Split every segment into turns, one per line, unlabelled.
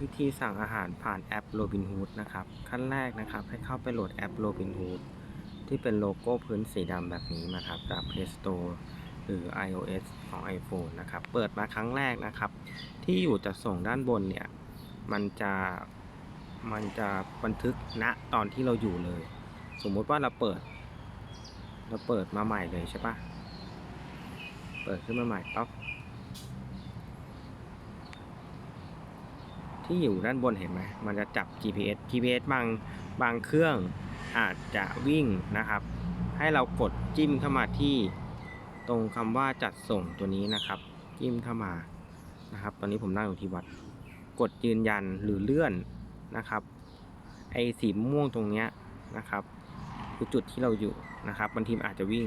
วิธีสั่งอาหารผ่านแอป Robinhood นะครับ ขั้นแรกนะครับให้เข้าไปโหลดแอป Robinhood ที่เป็นโลโก้พื้นสีดำแบบนี้นะครับจาก Play Store หรือ iOS ของ iPhone นะครับ เปิดมาครั้งแรกนะครับ ที่อยู่จะส่งด้านบนเนี่ย มันจะมันจะบันทึกณตอนที่เราอยู่เลย สมมุติว่าเราเปิด เราเปิดมาใหม่เลยใช่ปะเปิดขึ้นมาใหม่ปั๊บ ที่อยู่ด้านบนเห็นไหมมันจะจับ GPS GPS บางบางเครื่องอาจจะวิ่งนะครับ ให้เรากดจิ้มเข้ามาที่ตรงคำว่าจัดส่งตัวนี้นะครับ จิ้มเข้ามานะครับ ตอนนี้ผมนั่งอยู่ที่วัด กดยืนยันหรือเลื่อนนะครับ ไอ้สีม่วงตรงเนี้ยนะครับคือจุดที่เราอยู่นะครับบางทีมอาจจะวิ่ง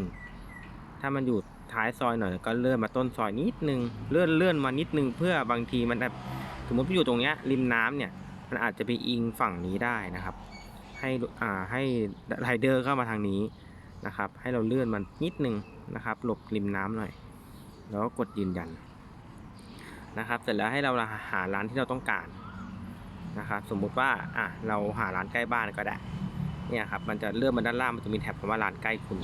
ถ้ามันอยู่ท้ายซอยหน่อยก็เลื่อนมาต้นซอยนิดนึง เลื่อนเลื่อนมานิดนึงเพื่อบางทีมันแบบ มมติว่อยู่ตรงเนี้ยริมน้ำเนี่ยมันอาจจะไปอิงฝั่งนี้ได้นะครับ ให้อ่าให้ไรเดอร์เข้ามาทางนี้นะครับ ให้เราเลื่อนมันนิดนึงนะครับ หลบริมน้ำหน่อย แล้วก็กดยืนยันนะครับ เสร็จแล้วให้เราหาร้านที่เราต้องการนะครับ สมมุติว่าอะเราหาร้านใกล้บ้านก็ได้เนี่ยครับมันจะเลื่อนมาด้านล่างมันจะมีแท็บคำว่าร้านใกล้คุณ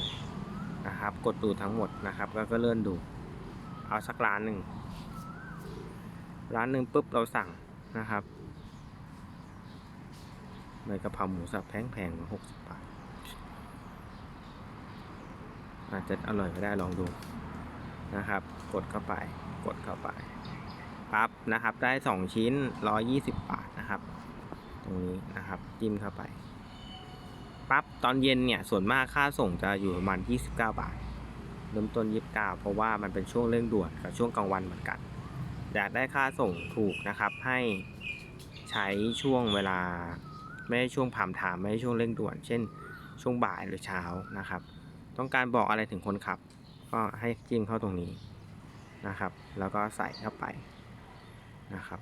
นะครับ กดดูทั้งหมดนะครับ แล้วก็เลื่อนดู เอาสักร้านหนึ่ง ร้านหนึ่งปุ๊บเราสั่งนะครับใบกะเพราหมูสับแพงๆหกสิบบาท อาจจะอร่อยก็ได้ลองดูนะครับ กดเข้าไป กดเข้าไปปั๊บนะครับ ได้สองชิ้นร้อยี่สิบบาทนะครับ ตรงนี้นะครับจิ้มเข้าไปปั๊บตอนเย็นเนี่ยส่วนมากค่าส่งจะอยู่ประมาณ29 บาทเริ่มต้น 29 เพราะว่ามันเป็นช่วงเร่งด่วนกับช่วงกลางวันเหมือนกัน อยากได้ค่าส่งถูกนะครับ ให้ใช้ช่วงเวลา ไม่ใช่ช่วงผ่ามถามไม่ใช่ช่วงเร่งด่วน เช่น ช่วงบ่ายหรือเช้านะครับ ต้องการบอกอะไรถึงคนขับ ก็ให้จิ้มเข้าตรงนี้นะครับ แล้วก็ใส่เข้าไปนะครับ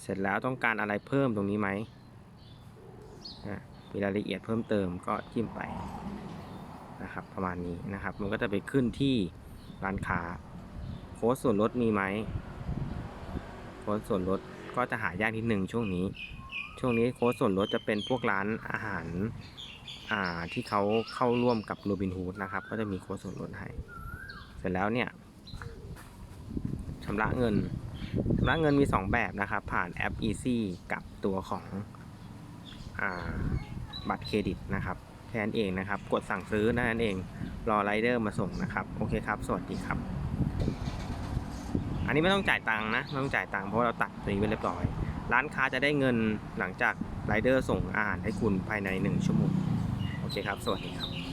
เสร็จแล้วต้องการอะไรเพิ่มตรงนี้ไหมนะมีรายละเอียดเพิ่มเติมก็จิ้มไปนะครับประมาณนี้นะครับ มันก็จะไปขึ้นที่ร้านค้าโค้ดส่วนลดมีไหม ค้ดส่วนลดก็จะหายากนิดหนึ่งช่วงนี้ ช่วงนี้โค้ดส่วนลดจะเป็นพวกร้านอาหารอ่าที่เขาเข้าร่วมกับโรบินฮูดนะครับ ก็จะมีโค้ดส่วนลดให้ เสร็จแล้วเนี่ยชำระเงินชำระเงินมี 2 แบบนะครับ ผ่านแอป Easy กับตัวของอาบัตรเครดิตนะครับแค่นั้นเองนะครับ กดสั่งซื้อนั่นเอง รอไรเดอร์มาส่งนะครับ โอเคครับ สวัสดีครับ นนี้ไม่ต้องจ่ายตังค์นะไม่ต้องจ่ายตังค์เพราะเราตัดตรงนี้ไปเรียบร้อย ร้านค้าจะได้เงินหลังจากไรเดอร์ส่งอาหารให้คุณภายใน 1 ชั่วโมง โอเคครับ สวัสดีครับ